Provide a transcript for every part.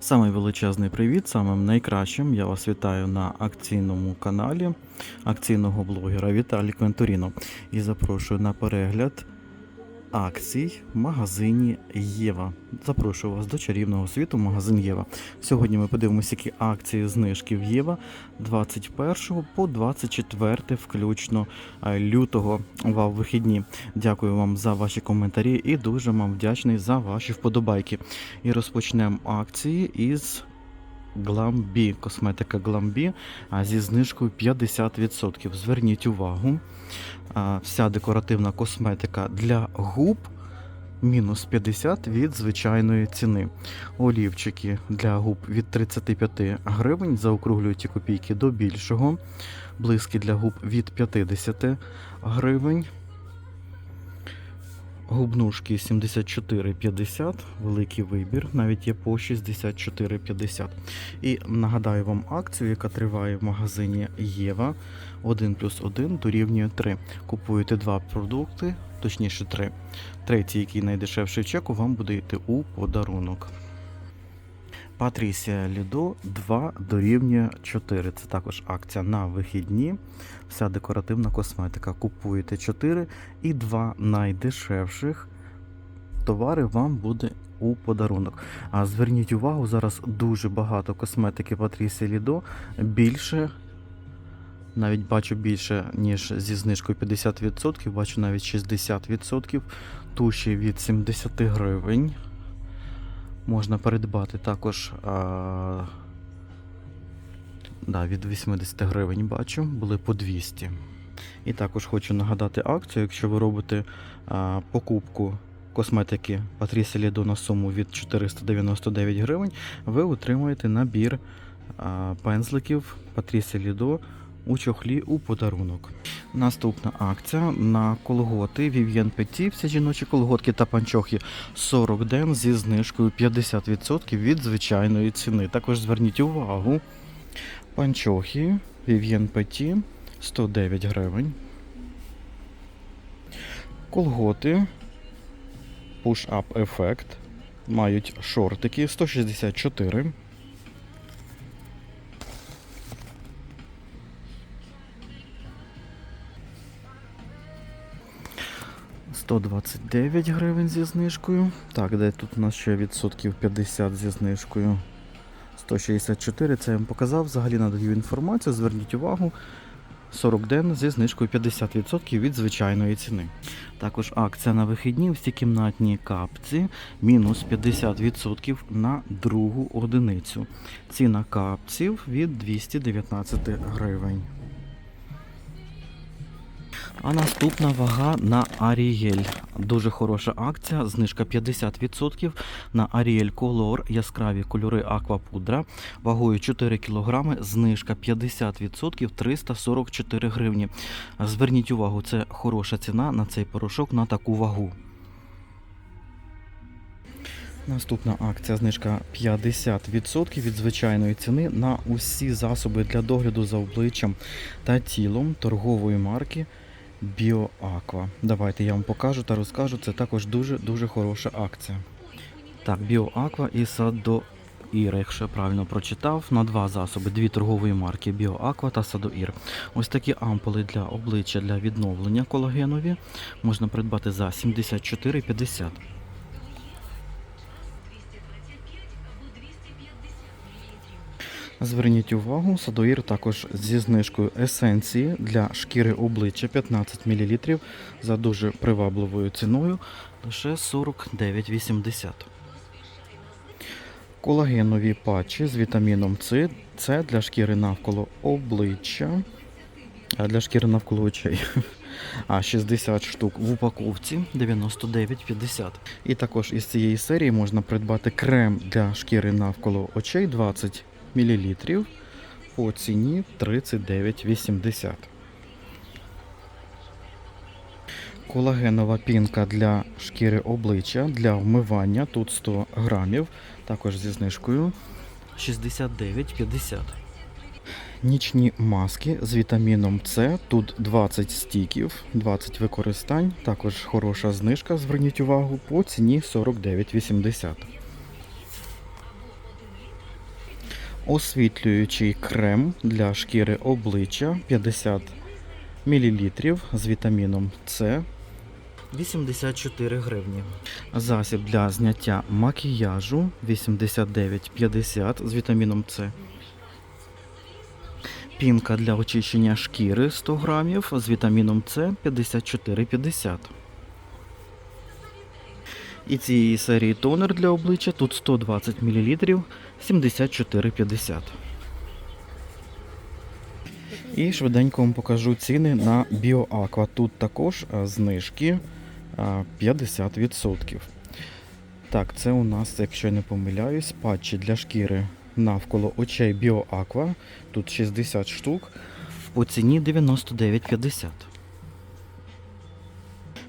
Самий величезний привіт, самим найкращим. Я вас вітаю на акційному каналі акційного блогера Віталій Квентуріно і запрошую на перегляд акцій в магазині Єва. Запрошую вас до чарівного світу магазин Єва. Сьогодні ми подивимося, які акції знижки в Єва 21 по 24 включно е, лютого в вихідні. Дякую вам за ваші коментарі і дуже вам вдячний за ваші вподобайки. І розпочнемо акції із Glambi, косметика Glambi зі знижкою 50%. Зверніть увагу, вся декоративна косметика для губ мінус 50 від звичайної ціни. Олівчики для губ від 35 гривень, заокруглюють копійки до більшого. Блиски для губ від 50 гривень. Губнушки 74,50, великий вибір, навіть є по 64,50. І нагадаю вам акцію, яка триває в магазині Єва 1 плюс 1 дорівнює 3. Купуєте два продукти, точніше 3. Третій, який найдешевший чеку, вам буде йти у подарунок. Патрісія Лідо 2 дорівнює 4. Це також акція на вихідні. Вся декоративна косметика. Купуєте 4 і 2 найдешевших товари вам буде у подарунок. А зверніть увагу, зараз дуже багато косметики Патрісія Лідо. Більше, навіть бачу більше, ніж зі знижкою 50%, бачу навіть 60%. Туші від 70 гривень можна придбати також а, да, від 80 гривень бачу, були по 200. І також хочу нагадати акцію, якщо ви робите а, покупку косметики Patricia Lido на суму від 499 гривень, ви отримуєте набір а, пензликів Patricia Lido у чохлі у подарунок. Наступна акція на колготи Vivienne Petit, всі жіночі колготки та панчохи 40 ден зі знижкою 50% від звичайної ціни. Також зверніть увагу, панчохи Vivienne Petit 109 гривень. Колготи Push Up Effect мають шортики 164. – 129 гривень зі знижкою. Так, де тут у нас ще відсотків 50 зі знижкою. 164, це я вам показав. Взагалі надаю інформацію, зверніть увагу. 40 ден зі знижкою 50% від звичайної ціни. Також акція на вихідні всі кімнатні капці мінус 50% на другу одиницю. Ціна капців від 219 гривень. А наступна вага на Арієль. Дуже хороша акція, знижка 50% на Аріель Color, яскраві кольори Аквапудра, вагою 4 кг, знижка 50% 344 гривні. Зверніть увагу, це хороша ціна на цей порошок на таку вагу. Наступна акція знижка 50% від звичайної ціни на усі засоби для догляду за обличчям та тілом торгової марки BioAqua. Давайте я вам покажу та розкажу. Це також дуже-дуже хороша акція. Так, BioAqua і Садоїр, якщо я правильно прочитав, на два засоби, дві торгової марки BioAqua та Садоїр. Ось такі ампули для обличчя для відновлення колагенові можна придбати за 74,50. Зверніть увагу, Садоїр також зі знижкою есенції для шкіри обличчя 15 мл за дуже привабливою ціною лише 49,80. Колагенові патчі з вітаміном С це для шкіри навколо обличчя, а для шкіри навколо очей. А 60 штук в упаковці 99,50. І також із цієї серії можна придбати крем для шкіри навколо очей 20 мл по ціні 39,80. Колагенова пінка для шкіри обличчя для вмивання. Тут 100 грамів, також зі знижкою 69,50. Нічні маски з вітаміном С. Тут 20 стіків, 20 використань. Також хороша знижка, зверніть увагу, по ціні 49,80. Освітлюючий крем для шкіри обличчя 50 мл з вітаміном С 84 гривні. Засіб для зняття макіяжу 89,50 з вітаміном С. Пінка для очищення шкіри 100 грамів з вітаміном С 54,50. І цієї серії тонер для обличчя тут 120 мл 74,50. І швиденько вам покажу ціни на BioAqua. Тут також знижки 50%. Так, це у нас, якщо я не помиляюсь, патчі для шкіри навколо очей BioAqua. Тут 60 штук по ціні 99,50.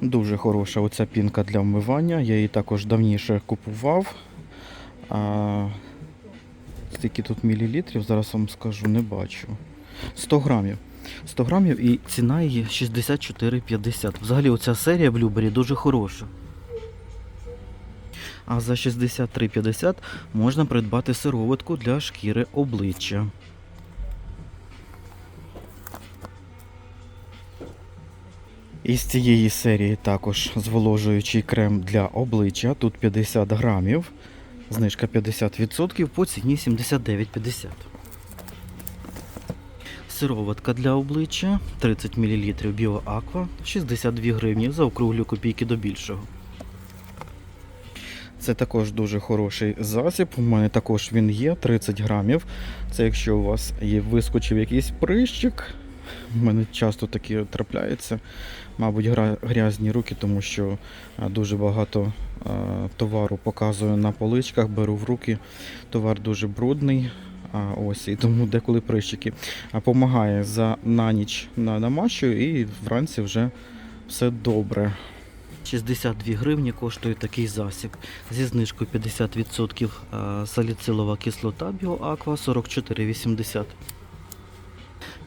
Дуже хороша оця пінка для вмивання. Я її також давніше купував. Скільки тут мілілітрів, зараз вам скажу, не бачу. 100 грамів. 100 грамів і ціна її 64,50. Взагалі оця серія в Любері дуже хороша. А за 63,50 можна придбати сироватку для шкіри обличчя. Із цієї серії також зволожуючий крем для обличчя. Тут 50 грамів. Знижка 50% по ціні 79,50. Сироватка для обличчя 30 мл BioAqua 62 гривні. Заокруглю копійки до більшого. Це також дуже хороший засіб. У мене також він є 30 грамів. Це якщо у вас є вискочив якийсь прищик. У мене часто такі трапляється. Мабуть, грязні руки, тому що дуже багато а, товару показую на поличках, беру в руки. Товар дуже брудний. А, ось, і тому деколи прищики. А помагає за на ніч на намащую і вранці вже все добре. 62 гривні коштує такий засіб. Зі знижкою 50% саліцилова кислота BioAqua 44,80.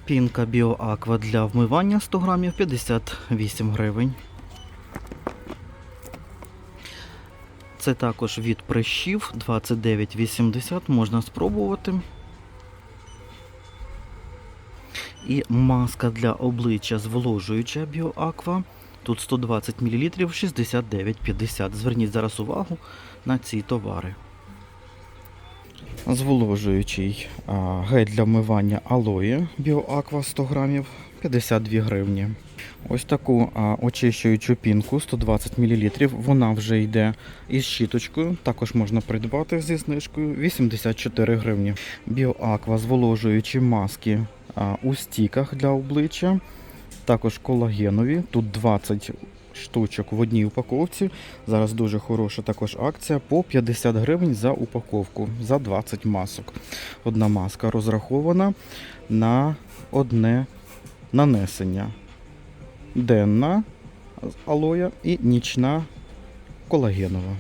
Пінка BioAqua для вмивання 100 грамів 58 гривень. Це також від прищів 29,80 можна спробувати. І маска для обличчя зволожуюча BioAqua. Тут 120 мл 69,50. Зверніть зараз увагу на ці товари. Зволожуючий гель для вмивання алоє BioAqua 100 грамів 52 гривні. Ось таку очищуючу пінку 120 мл. Вона вже йде із щіточкою. Також можна придбати зі знижкою 84 гривні. BioAqua зволожуючі маски у стіках для обличчя. Також колагенові. Тут 20 штучок в одній упаковці. Зараз дуже хороша також акція по 50 гривень за упаковку за 20 масок. Одна маска розрахована на одне нанесення. Денна алоя і нічна колагенова.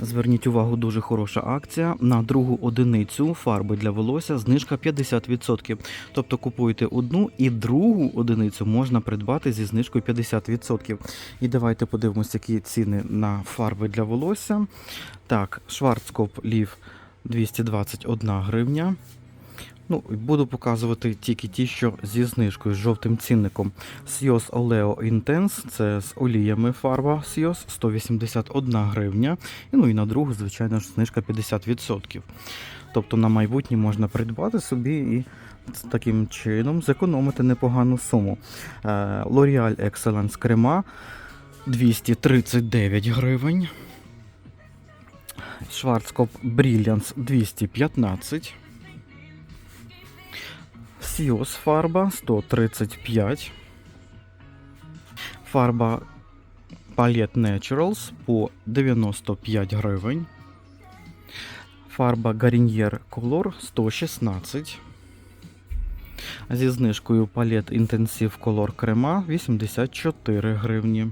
Зверніть увагу, дуже хороша акція. На другу одиницю фарби для волосся знижка 50%. Тобто купуєте одну і другу одиницю можна придбати зі знижкою 50%. І давайте подивимося, які ціни на фарби для волосся. Так, Шварцкоп Лів 221 гривня. Ну, буду показувати тільки ті, що зі знижкою, з жовтим цінником. Sios Oleo Intense, це з оліями фарба Sios 181 гривня. І, ну і на другу, звичайно ж, знижка 50%. Тобто на майбутнє можна придбати собі і таким чином зекономити непогану суму. Е, L'Oreal Excellence крема 239 гривень. Schwarzkopf Brilliance 215 Сіос фарба 135. Фарба Palette Naturals по 95 гривень. Фарба Garnier Color 116. Зі знижкою Palette Intensive Color крема 84 гривні.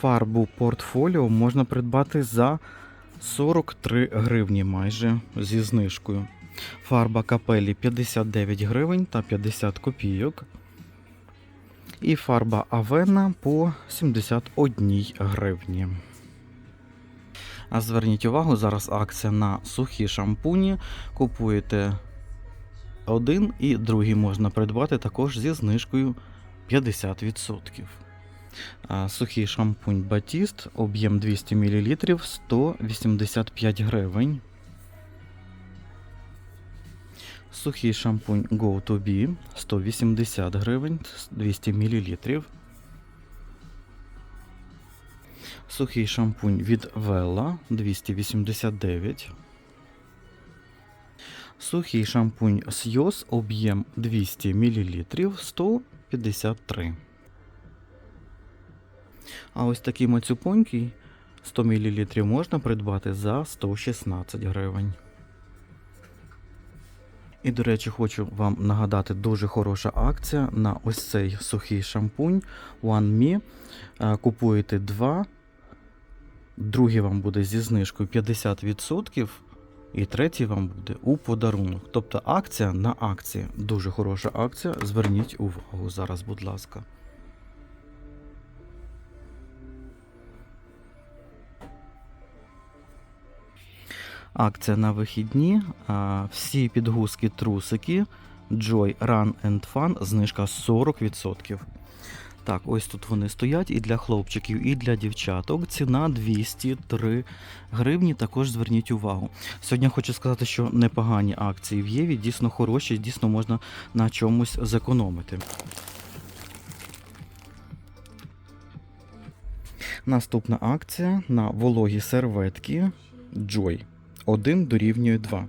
Фарбу Portfolio можна придбати за 43 гривні майже зі знижкою. Фарба капелі 59 гривень та 50 копійок. І фарба Авена по 71 гривні. А зверніть увагу, зараз акція на сухі шампуні. Купуєте один і другий можна придбати також зі знижкою 50%. А, Сухий шампунь Батіст, об'єм 200 мл 185 гривень. Сухий шампунь Go to Be 180 гривень 200 мл. Сухий шампунь від Vella 289. Сухий шампунь Сйоз об'єм 200 мл 153. А ось такий мацюпонький 100 мл можна придбати за 116 гривень. І, до речі, хочу вам нагадати дуже хороша акція на ось цей сухий шампунь One Me. Е, Купуєте два, другий вам буде зі знижкою 50%, і третій вам буде у подарунок. Тобто акція на акції. Дуже хороша акція. Зверніть увагу зараз, будь ласка. Акція на вихідні. Всі підгузки трусики Joy Run and Fun знижка 40%. Так, ось тут вони стоять і для хлопчиків, і для дівчаток. Ціна 203 гривні. Також зверніть увагу. Сьогодні хочу сказати, що непогані акції в Єві, дійсно хороші, дійсно можна на чомусь зекономити. Наступна акція на вологі серветки Joy. 1 дорівнює 2.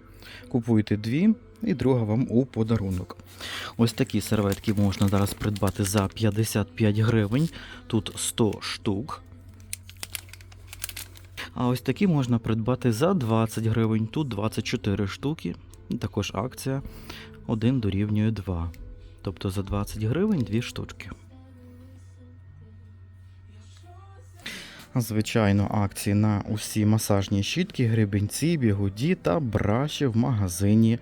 Купуєте дві, і друга вам у подарунок. Ось такі серветки можна зараз придбати за 55 гривень. Тут 100 штук. А ось такі можна придбати за 20 гривень. Тут 24 штуки. Також акція 1 дорівнює 2. Тобто за 20 гривень 2 штучки. Звичайно, акції на усі масажні щітки, гребінці, бігуді та браші в магазині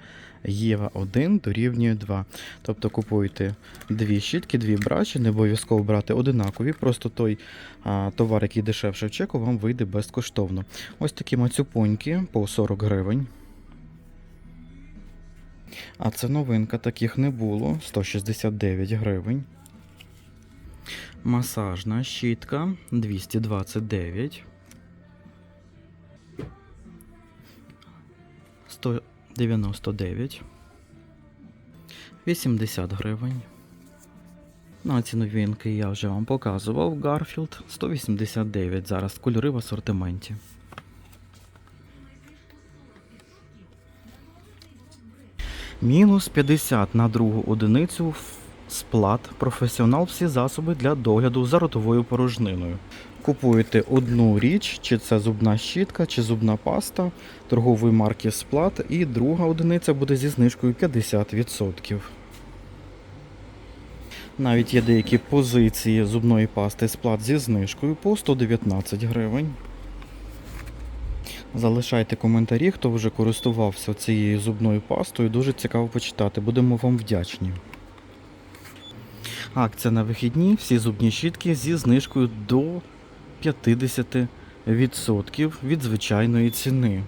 Єва 1 дорівнює 2. Тобто купуєте дві щітки, дві браші, не обов'язково брати одинакові, просто той а, товар, який дешевше в чеку, вам вийде безкоштовно. Ось такі мацюпоньки по 40 гривень. А це новинка, таких не було 169 гривень. Масажна щітка 229. 199. 80 гривень. На ці новинки я вже вам показував. Garfield 189. Зараз кольори в асортименті. Мінус 50 на другу одиницю сплат професіонал всі засоби для догляду за ротовою порожниною. Купуєте одну річ, чи це зубна щітка, чи зубна паста торгової марки Сплат, і друга одиниця буде зі знижкою 50%. Навіть є деякі позиції зубної пасти сплат зі знижкою по 119 гривень. Залишайте коментарі, хто вже користувався цією зубною пастою. Дуже цікаво почитати. Будемо вам вдячні. Акція на вихідні, всі зубні щітки зі знижкою до 50% від звичайної ціни.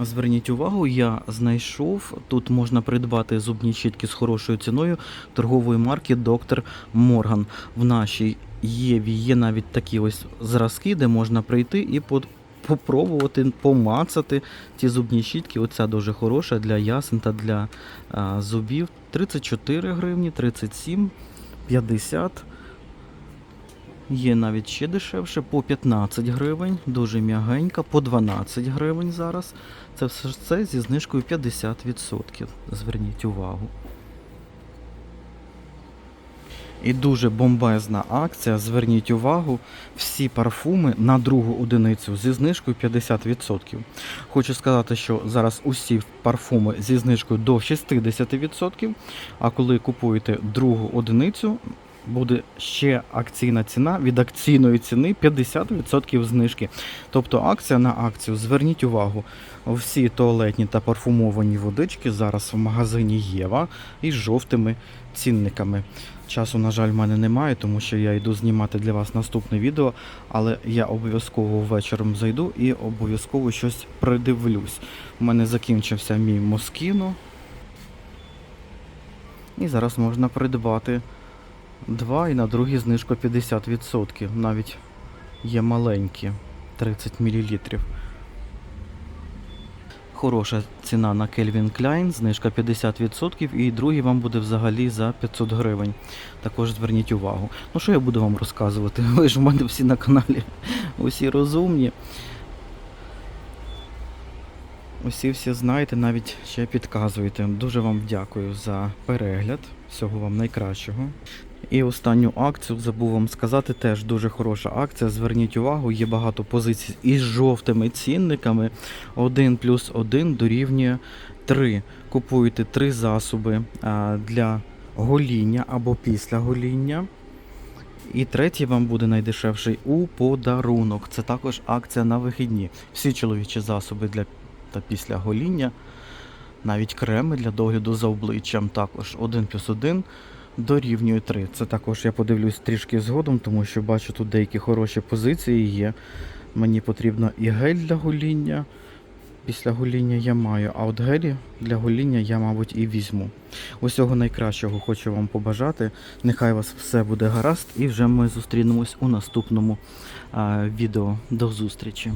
Зверніть увагу, я знайшов, тут можна придбати зубні щітки з хорошою ціною торгової марки Доктор Морган. В нашій Єві є навіть такі ось зразки, де можна прийти і попробувати помацати ці зубні щітки. Оця дуже хороша для ясен та для а, зубів. 34 гривні, 37, 50. Є навіть ще дешевше, по 15 гривень, дуже м'ягенька, по 12 гривень зараз. Це все це зі знижкою 50%. Зверніть увагу. І дуже бомбезна акція. Зверніть увагу, всі парфуми на другу одиницю зі знижкою 50%. Хочу сказати, що зараз усі парфуми зі знижкою до 60%, а коли купуєте другу одиницю, буде ще акційна ціна від акційної ціни 50% знижки. Тобто акція на акцію. Зверніть увагу, всі туалетні та парфумовані водички зараз в магазині Єва із жовтими цінниками. Часу, на жаль, в мене немає, тому що я йду знімати для вас наступне відео, але я обов'язково вечором зайду і обов'язково щось придивлюсь. У мене закінчився мій москіно. І зараз можна придбати два і на другий знижка 50%. Навіть є маленькі 30 мл. Хороша ціна на Calvin Klein, знижка 50%, і другий вам буде взагалі за 500 гривень. Також зверніть увагу. Ну що я буду вам розказувати? Ви ж в мене всі на каналі, усі розумні. Усі всі знаєте, навіть ще підказуєте. Дуже вам дякую за перегляд. Всього вам найкращого. І останню акцію забув вам сказати, теж дуже хороша акція. Зверніть увагу, є багато позицій із жовтими цінниками. 1 плюс 1 дорівнює 3. Купуєте 3 засоби для гоління або після гоління. І третій вам буде найдешевший у подарунок. Це також акція на вихідні. Всі чоловічі засоби для та після гоління, навіть креми для догляду за обличчям також 1 плюс 1 дорівнює 3. Це також я подивлюсь трішки згодом, тому що бачу тут деякі хороші позиції є. Мені потрібно і гель для гоління. Після гоління я маю, а от гелі для гоління я, мабуть, і візьму. Усього найкращого хочу вам побажати. Нехай вас все буде гаразд, і вже ми зустрінемось у наступному а, відео. До зустрічі!